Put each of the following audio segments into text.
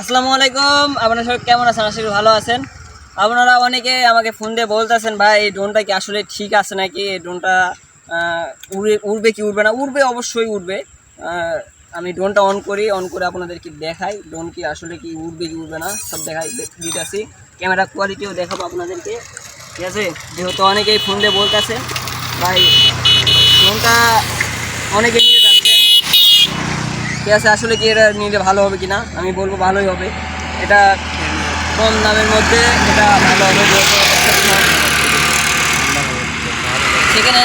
আসসালামু আলাইকুম। আপনারা সবাই কেমন আছেন? আশা করি ভালো আছেন। আপনারা অনেকে আমাকে ফোন দিয়ে বলতেছেন, ভাই, এই ড্রোনটা কি আসলে ঠিক আছে নাকি? এই ড্রোনটা উড়ে, উড়বে কি উড়বে না? উড়বে অবশ্যই উড়বে। আমি ড্রোনটা অন করি, অন করে আপনাদেরকে দেখাই, ড্রোন কি আসলে কি উড়বে কি উড়বে না, সব দেখাই, দিতেছি। ক্যামেরা কোয়ালিটিও দেখাবো আপনাদেরকে। ঠিক আছে? যেহেতু অনেকেই ফোন দিয়ে বলতেছে, ভাই, ড্রোনটা অনেকে নিয়ে যাচ্ছেন ঠিক আছে, আসলে কি এটা নিলে ভালো হবে কি না আমি বলব ভালোই হবে। এটা কম দামের মধ্যে এটা ভালো হবে তো, এটা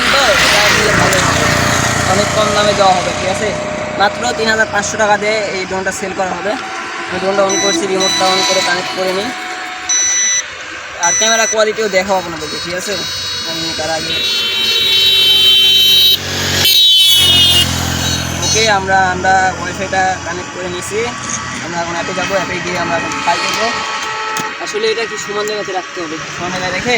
অনেক কম দামে দেওয়া হবে, ঠিক আছে? মাত্র তিন হাজার পাঁচশো টাকা দিয়ে এই ড্রোনটা সেল করা হবে। আমি ড্রোনটা অন করছি রিমোটটা অন করে কানেক্ট করে নিই। আর ক্যামেরা কোয়ালিটিও দেখাবো আপনাদেরকে, ঠিক আছে? আমি তার আগে ওকে আমরা আমরা ওয়াইফাইটা কানেক্ট করে নিয়েছি। আমরা এখন অ্যাপে যাব অ্যাপে গিয়ে আমরা এখন ফাই করব। আসলে এটা কি সমান জায়গাতে রাখতে হবে? সমান জায়গায় রেখে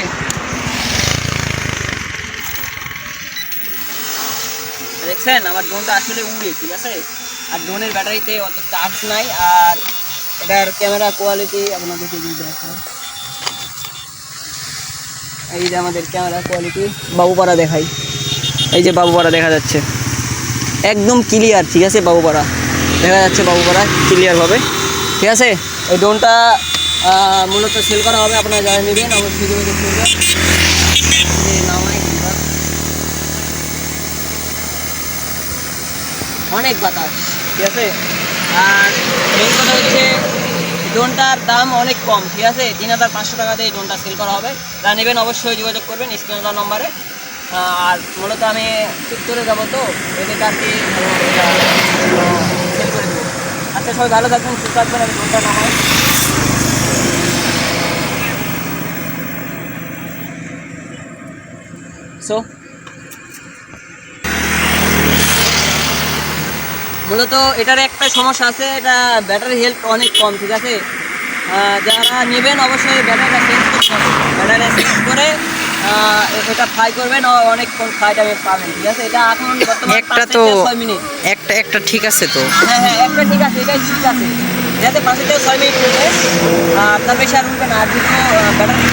দেখছেন আমার ড্রোনটা আসলে উড়ে ঠিক আছে? আর ড্রোনের ব্যাটারিতে অত চার্জ নাই আর এটার ক্যামেরা কোয়ালিটি আপনাদেরকে যদি দেখায় এই যে আমাদের ক্যামেরা কোয়ালিটি বাবুপাড়া দেখাই। এই যে বাবুপাড়া দেখা যাচ্ছে। একদম ক্লিয়ার ঠিক আছে বাবুপাড়া? দেখা যাচ্ছে বাবুপাড়া ক্লিয়ারভাবে ঠিক আছে? এই ড্রোনটা মূলত সেল করা হবে আপনারা যারা নেবেন অবশ্যই এই। অনেক বাতাস ঠিক আছে? আর মেন কথা হচ্ছে ড্রোনটার দাম অনেক কম ঠিক আছে? তিন হাজার পাঁচশো টাকা দিয়ে এই ড্রোনটা সেল করা হবে। যারা নেবেন অবশ্যই যোগাযোগ করবেন স্ক্রিনে নম্বরে। আর মূলত আমি উত্তরে যাব তো এদের আর কি সেল করে দেবো। আচ্ছা সবাই ভালো থাকবেন সুস্থ থাকবেন আমি ড্রোনটা নামাই সো মূলত এটার একটা সমস্যা আছে, এটা ব্যাটারি হেলথ অনেক কম, ঠিক আছে? যারা নেবেন অবশ্যই ব্যাটারিটা চেঞ্জ করতে হবে। ব্যাটারি চেঞ্জ করে এটা ফ্রাই করবেন অনেকক্ষণ ফ্রাই টাইমে পাবেন ঠিক আছে? এটা এখন একটা তো মিনিট। একটা একটা ঠিক আছে তো। হ্যাঁ হ্যাঁ একটা ঠিক আছে এটাই ঠিক আছে। যাতে পাঁচ থেকে ছয় মিনিট উঠবে আর তার বেশি আর উঠবে না। আর যদি ব্যাটারি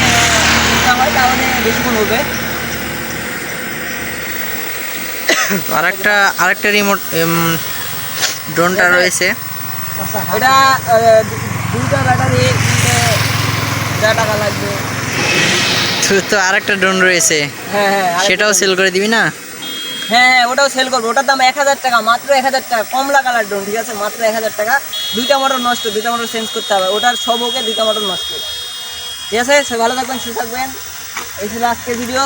হয় তাহলে বেশিক্ষণ উঠবে। তো আরেকটা আরেকটা রিমোট ড্রোনটা রয়েছে। এটা আহ, দু- দুইটা ব্যাটারি যা টাকা লাগবে। তো তো আরেকটা ড্রোন রয়েছে। হ্যাঁ হ্যাঁ সেটাও সেল করে দিবি না? হ্যাঁ হ্যাঁ ওটাও সেল করব। ওটার দাম এক হাজার টাকা মাত্র এক হাজার টাকা। কমলা কালার ড্রোন ঠিক আছে? মাত্র এক হাজার টাকা। দুইটা মোটর নষ্ট দুইটা মোটর চেঞ্জ করতে হবে। ওটার সব ওকে দুইটা মোটর নষ্ট। ঠিক আছে? সে ভালো থাকবেন সুস্থ থাকবেন। এই ছিল আজকের ভিডিও